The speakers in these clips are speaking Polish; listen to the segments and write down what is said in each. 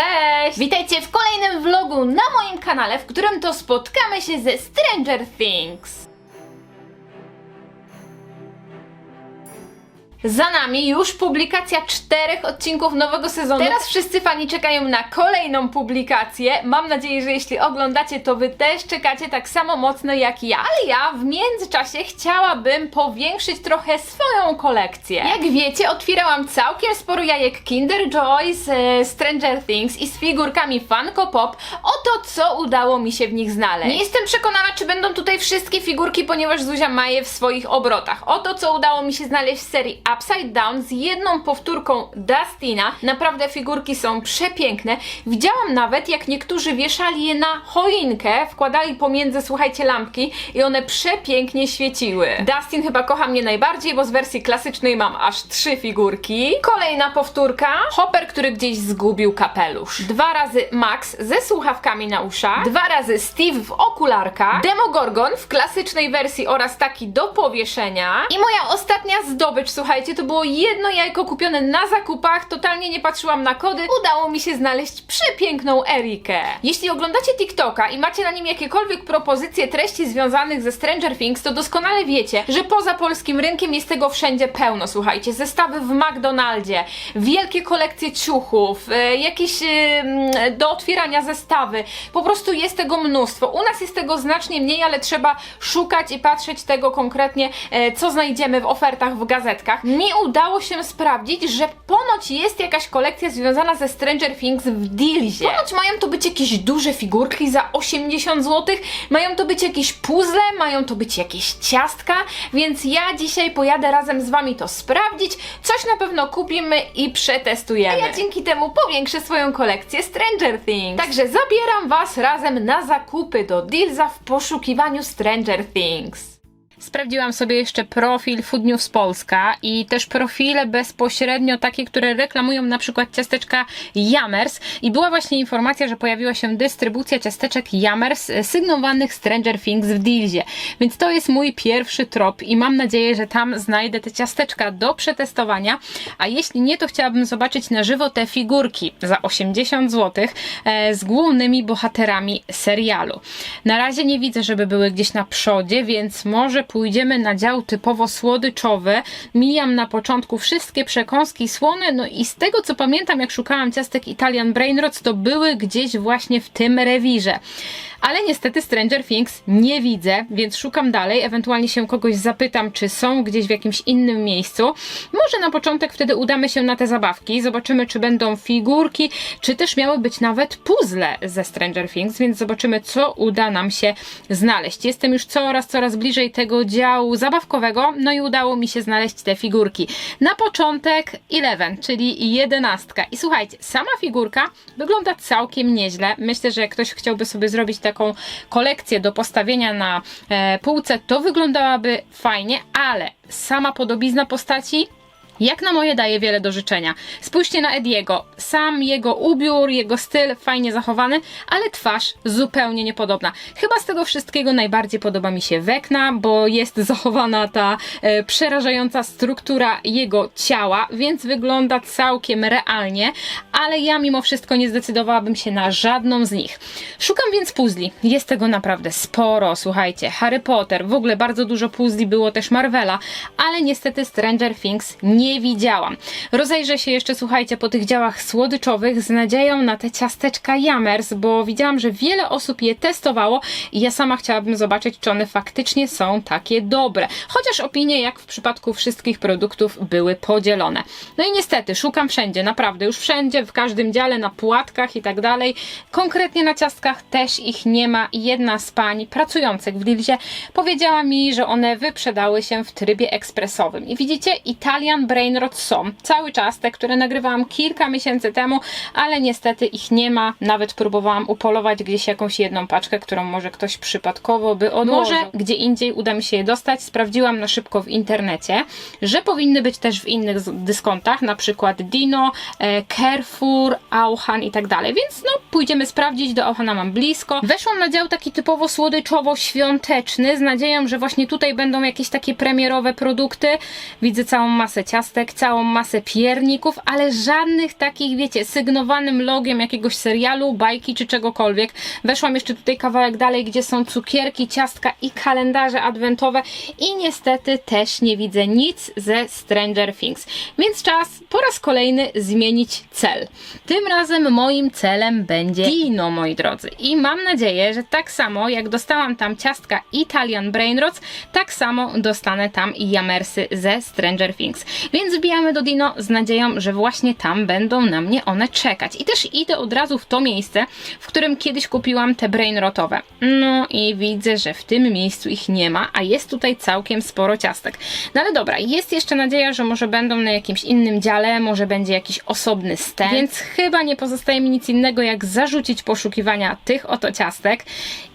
Cześć! Witajcie w kolejnym vlogu na moim kanale, w którym to spotkamy się ze Stranger Things. Za nami już publikacja czterech odcinków nowego sezonu. Teraz wszyscy fani czekają na kolejną publikację. Mam nadzieję, że jeśli oglądacie, to wy też czekacie tak samo mocno jak ja. Ale ja w międzyczasie chciałabym powiększyć trochę swoją kolekcję. Jak wiecie, otwierałam całkiem sporo jajek Kinder Joy z e, Stranger Things i z figurkami Funko Pop. Oto co udało mi się w nich znaleźć. Nie jestem przekonana, czy będą tutaj wszystkie figurki, ponieważ Zuzia ma je w swoich obrotach. Oto co udało mi się znaleźć w serii Upside Down z jedną powtórką Dustina. Naprawdę figurki są przepiękne. Widziałam nawet, jak niektórzy wieszali je na choinkę, wkładali pomiędzy, słuchajcie, lampki i one przepięknie świeciły. Dustin chyba kocha mnie najbardziej, bo z wersji klasycznej mam aż trzy figurki. Kolejna powtórka. Hopper, który gdzieś zgubił kapelusz. Dwa razy Max ze słuchawkami na uszach. Dwa razy Steve w okularkach. Demogorgon w klasycznej wersji oraz taki do powieszenia. I moja ostatnia zdobycz, słuchajcie, to było jedno jajko kupione na zakupach. Totalnie nie patrzyłam na kody. Udało mi się znaleźć przepiękną Erikę. Jeśli oglądacie TikToka i macie na nim jakiekolwiek propozycje treści związanych ze Stranger Things, to doskonale wiecie, że poza polskim rynkiem jest tego wszędzie pełno. Słuchajcie, zestawy w McDonaldzie, wielkie kolekcje ciuchów, e, jakieś e, mm, do otwierania zestawy. Po prostu jest tego mnóstwo. U nas jest tego znacznie mniej, ale trzeba szukać i patrzeć tego konkretnie, e, co znajdziemy w ofertach w gazetkach. Mi udało się sprawdzić, że ponoć jest jakaś kolekcja związana ze Stranger Things w Dealzie. Ponoć mają to być jakieś duże figurki za 80 zł, mają to być jakieś puzzle, mają to być jakieś ciastka, więc ja dzisiaj pojadę razem z Wami to sprawdzić, coś na pewno kupimy i przetestujemy. A ja dzięki temu powiększę swoją kolekcję Stranger Things. Także zabieram Was razem na zakupy do Dealza w poszukiwaniu Stranger Things. Sprawdziłam sobie jeszcze profil Food News Polska i też profile bezpośrednio takie, które reklamują na przykład ciasteczka Jammers i była właśnie informacja, że pojawiła się dystrybucja ciasteczek Jammers e, sygnowanych Stranger Things w Dealzie. Więc to jest mój pierwszy trop i mam nadzieję, że tam znajdę te ciasteczka do przetestowania, a jeśli nie, to chciałabym zobaczyć na żywo te figurki za 80 zł e, z głównymi bohaterami serialu. Na razie nie widzę, żeby były gdzieś na przodzie, więc może pójdziemy na dział typowo słodyczowy. Mijam na początku wszystkie przekąski słone, no i z tego co pamiętam, jak szukałam ciastek Italian Brainrots, to były gdzieś właśnie w tym rewirze. Ale niestety Stranger Things nie widzę, więc szukam dalej, ewentualnie się kogoś zapytam, czy są gdzieś w jakimś innym miejscu. Może na początek wtedy udamy się na te zabawki, zobaczymy, czy będą figurki, czy też miały być nawet puzzle ze Stranger Things, więc zobaczymy, co uda nam się znaleźć. Jestem już coraz, coraz bliżej tego działu zabawkowego, no i udało mi się znaleźć te figurki. Na początek Eleven, czyli jedenastka. I słuchajcie, sama figurka wygląda całkiem nieźle. Myślę, że jak ktoś chciałby sobie zrobić taką kolekcję do postawienia na e, półce, to wyglądałaby fajnie, ale sama podobizna postaci jak na moje daje wiele do życzenia. Spójrzcie na Ediego. Sam jego ubiór, jego styl fajnie zachowany, ale twarz zupełnie niepodobna. Chyba z tego wszystkiego najbardziej podoba mi się Wekna, bo jest zachowana ta e, przerażająca struktura jego ciała, więc wygląda całkiem realnie, ale ja mimo wszystko nie zdecydowałabym się na żadną z nich. Szukam więc puzli. Jest tego naprawdę sporo, słuchajcie. Harry Potter, w ogóle bardzo dużo puzli było też Marvela, ale niestety Stranger Things nie widziałam. Rozejrzę się jeszcze, słuchajcie, po tych działach słodyczowych z nadzieją na te ciasteczka Jammers, bo widziałam, że wiele osób je testowało i ja sama chciałabym zobaczyć, czy one faktycznie są takie dobre. Chociaż opinie, jak w przypadku wszystkich produktów, były podzielone. No i niestety, szukam wszędzie, naprawdę, już wszędzie, w każdym dziale, na płatkach i tak dalej. Konkretnie na ciastkach też ich nie ma jedna z pań pracujących w Lidlzie powiedziała mi, że one wyprzedały się w trybie ekspresowym. I widzicie, Italian Brainrot są cały czas, te, które nagrywałam kilka miesięcy temu, ale niestety ich nie ma. Nawet próbowałam upolować gdzieś jakąś jedną paczkę, którą może ktoś przypadkowo by odłożył. Może gdzie indziej uda mi się je dostać. Sprawdziłam na szybko w internecie, że powinny być też w innych dyskontach, na przykład Dino, e, Carrefour, Auchan i tak dalej. Więc no, pójdziemy sprawdzić. Do Auchana mam blisko. Weszłam na dział taki typowo słodyczowo-świąteczny z nadzieją, że właśnie tutaj będą jakieś takie premierowe produkty. Widzę całą masę ciast całą masę pierników, ale żadnych takich, wiecie, sygnowanym logiem jakiegoś serialu, bajki czy czegokolwiek. Weszłam jeszcze tutaj kawałek dalej, gdzie są cukierki, ciastka i kalendarze adwentowe i niestety też nie widzę nic ze Stranger Things. Więc czas po raz kolejny zmienić cel. Tym razem moim celem będzie Dino, moi drodzy. I mam nadzieję, że tak samo jak dostałam tam ciastka Italian Brainrots, tak samo dostanę tam i jamersy ze Stranger Things. Więc wbijamy do Dino z nadzieją, że właśnie tam będą na mnie one czekać. I też idę od razu w to miejsce, w którym kiedyś kupiłam te brainrotowe. No i widzę, że w tym miejscu ich nie ma, a jest tutaj całkiem sporo ciastek. No ale dobra, jest jeszcze nadzieja, że może będą na jakimś innym dziale, może będzie jakiś osobny stand, więc chyba nie pozostaje mi nic innego jak zarzucić poszukiwania tych oto ciastek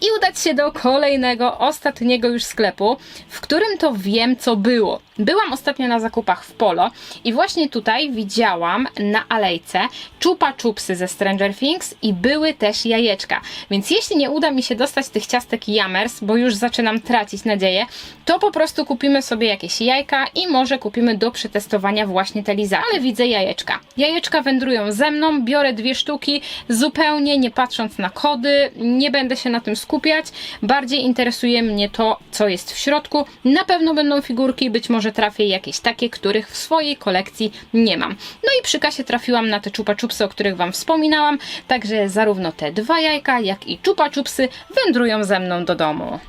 i udać się do kolejnego, ostatniego już sklepu, w którym to wiem co było. Byłam ostatnio na zakupach w Polo i właśnie tutaj widziałam na alejce czupa czupsy ze Stranger Things i były też jajeczka. Więc jeśli nie uda mi się dostać tych ciastek Jammers, bo już zaczynam tracić nadzieję, to po prostu kupimy sobie jakieś jajka i może kupimy do przetestowania właśnie te lizaki. Ale widzę jajeczka. Jajeczka wędrują ze mną, biorę dwie sztuki, zupełnie nie patrząc na kody, nie będę się na tym skupiać. Bardziej interesuje mnie to, co jest w środku. Na pewno będą figurki, być może trafię jakieś takie, których w swojej kolekcji nie mam. No i przy kasie trafiłam na te czupa czupsy, o których Wam wspominałam, także zarówno te dwa jajka, jak i czupa czupsy wędrują ze mną do domu.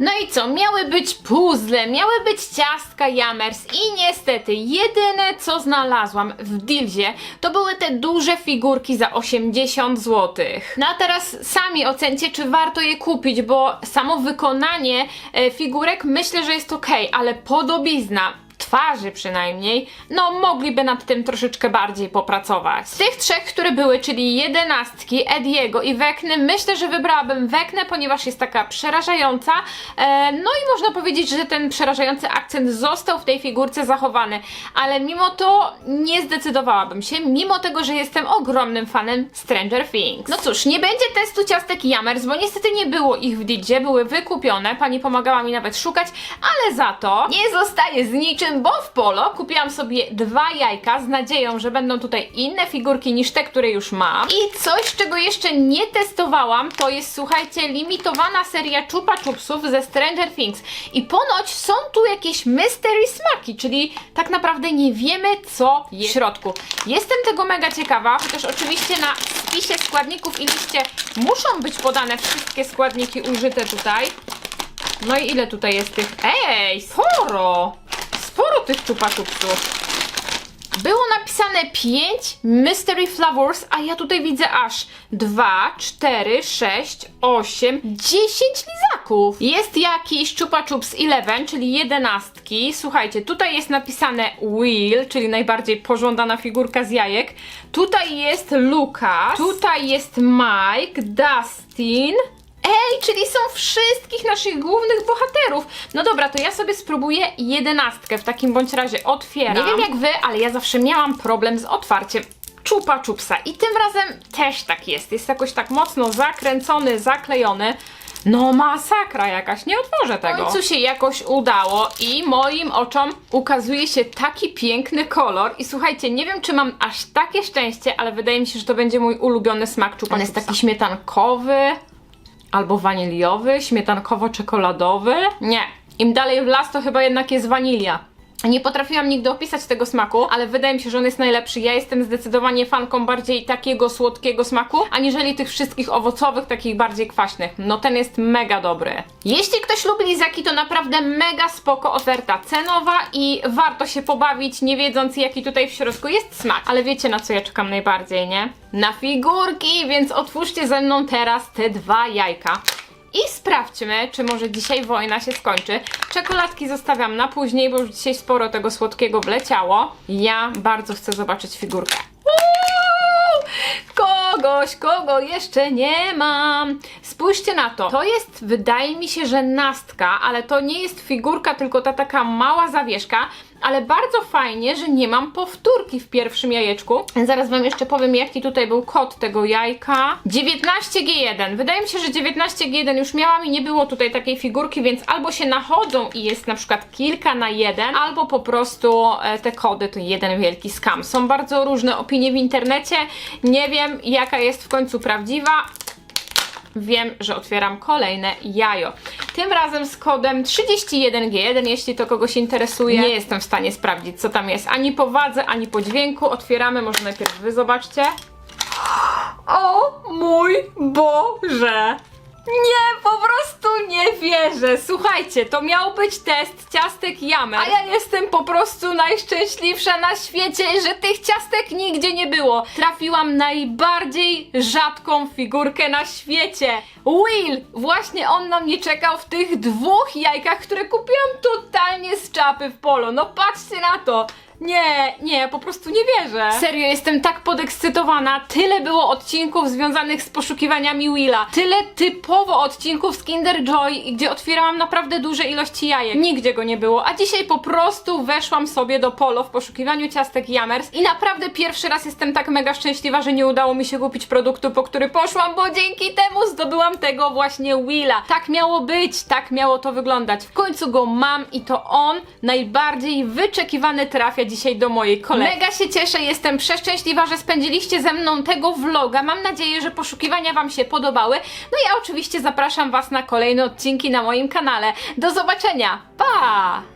No i co? Miały być puzzle, miały być ciastka Jammers i niestety jedyne co znalazłam w Dilzie to były te duże figurki za 80 zł. No a teraz sami ocencie czy warto je kupić, bo samo wykonanie e, figurek myślę, że jest ok, ale podobizna twarzy przynajmniej, no mogliby nad tym troszeczkę bardziej popracować. Z tych trzech, które były, czyli jedenastki, Ediego i Wekny, myślę, że wybrałabym Weknę, ponieważ jest taka przerażająca, e, no i można powiedzieć, że ten przerażający akcent został w tej figurce zachowany, ale mimo to nie zdecydowałabym się, mimo tego, że jestem ogromnym fanem Stranger Things. No cóż, nie będzie testu ciastek Jammers, bo niestety nie było ich w Didzie, były wykupione, pani pomagała mi nawet szukać, ale za to nie zostaje z niczym, bo w Polo kupiłam sobie dwa jajka z nadzieją, że będą tutaj inne figurki niż te, które już mam. I coś, czego jeszcze nie testowałam, to jest, słuchajcie, limitowana seria Chupa Chupsów ze Stranger Things. I ponoć są tu jakieś mystery smaki, czyli tak naprawdę nie wiemy, co jest w środku. Jestem tego mega ciekawa, chociaż oczywiście na spisie składników i liście muszą być podane wszystkie składniki użyte tutaj. No i ile tutaj jest tych? Ej, sporo! Sporo tych czupatupsów. Było napisane 5 Mystery Flowers, a ja tutaj widzę aż 2, 4, 6, 8, 10 lizaków. Jest jakiś Chupa Chups 11, czyli jedenastki. Słuchajcie, tutaj jest napisane Will, czyli najbardziej pożądana figurka z jajek. Tutaj jest Lucas, tutaj jest Mike, Dustin, Ej, czyli są wszystkich naszych głównych bohaterów. No dobra, to ja sobie spróbuję jedenastkę w takim bądź razie otwieram. Nie wiem jak wy, ale ja zawsze miałam problem z otwarciem czupa czupsa i tym razem też tak jest. Jest jakoś tak mocno zakręcony, zaklejony. No masakra jakaś, nie otworzę tego. W końcu się jakoś udało i moim oczom ukazuje się taki piękny kolor i słuchajcie, nie wiem czy mam aż takie szczęście, ale wydaje mi się, że to będzie mój ulubiony smak czupa On jest taki śmietankowy, albo waniliowy, śmietankowo-czekoladowy. Nie. Im dalej w las, to chyba jednak jest wanilia. Nie potrafiłam nigdy opisać tego smaku, ale wydaje mi się, że on jest najlepszy. Ja jestem zdecydowanie fanką bardziej takiego słodkiego smaku, aniżeli tych wszystkich owocowych, takich bardziej kwaśnych. No ten jest mega dobry. Jeśli ktoś lubi lizaki, to naprawdę mega spoko oferta cenowa i warto się pobawić, nie wiedząc jaki tutaj w środku jest smak. Ale wiecie na co ja czekam najbardziej, nie? Na figurki, więc otwórzcie ze mną teraz te dwa jajka. I sprawdźmy, czy może dzisiaj wojna się skończy. Czekoladki zostawiam na później, bo już dzisiaj sporo tego słodkiego wleciało. Ja bardzo chcę zobaczyć figurkę. Kogoś, kogo jeszcze nie mam. Spójrzcie na to. To jest, wydaje mi się, że nastka, ale to nie jest figurka, tylko ta taka mała zawieszka. Ale bardzo fajnie, że nie mam powtórki w pierwszym jajeczku. Zaraz Wam jeszcze powiem, jaki tutaj był kod tego jajka. 19G1. Wydaje mi się, że 19G1 już miałam i nie było tutaj takiej figurki, więc albo się nachodzą i jest na przykład kilka na jeden, albo po prostu e, te kody to jeden wielki skam. Są bardzo różne opinie w internecie. Nie wiem, jaka jest w końcu prawdziwa wiem, że otwieram kolejne jajo. Tym razem z kodem 31G1, jeśli to kogoś interesuje. Nie jestem w stanie sprawdzić, co tam jest ani po wadze, ani po dźwięku. Otwieramy, może najpierw wy zobaczcie. O mój Boże! Nie, po prostu nie wierzę. Słuchajcie, to miał być test ciastek Jamer. A ja jestem po prostu najszczęśliwsza na świecie, że tych ciastek nigdzie nie było. Trafiłam najbardziej rzadką figurkę na świecie. Will! Właśnie on na mnie czekał w tych dwóch jajkach, które kupiłam totalnie z czapy w polo. No patrzcie na to. Nie, nie, po prostu nie wierzę. Serio, jestem tak podekscytowana. Tyle było odcinków związanych z poszukiwaniami Willa. Tyle typowo odcinków z Kinder Joy, gdzie otwierałam naprawdę duże ilości jajek. Nigdzie go nie było. A dzisiaj po prostu weszłam sobie do Polo w poszukiwaniu ciastek Jammers i naprawdę pierwszy raz jestem tak mega szczęśliwa, że nie udało mi się kupić produktu, po który poszłam, bo dzięki temu zdobyłam tego właśnie Willa. Tak miało być, tak miało to wyglądać. W końcu go mam i to on najbardziej wyczekiwany trafia dzisiaj do mojej kolekcji. Mega się cieszę, jestem przeszczęśliwa, że spędziliście ze mną tego vloga. Mam nadzieję, że poszukiwania Wam się podobały. No i ja oczywiście zapraszam Was na kolejne odcinki na moim kanale. Do zobaczenia. Pa!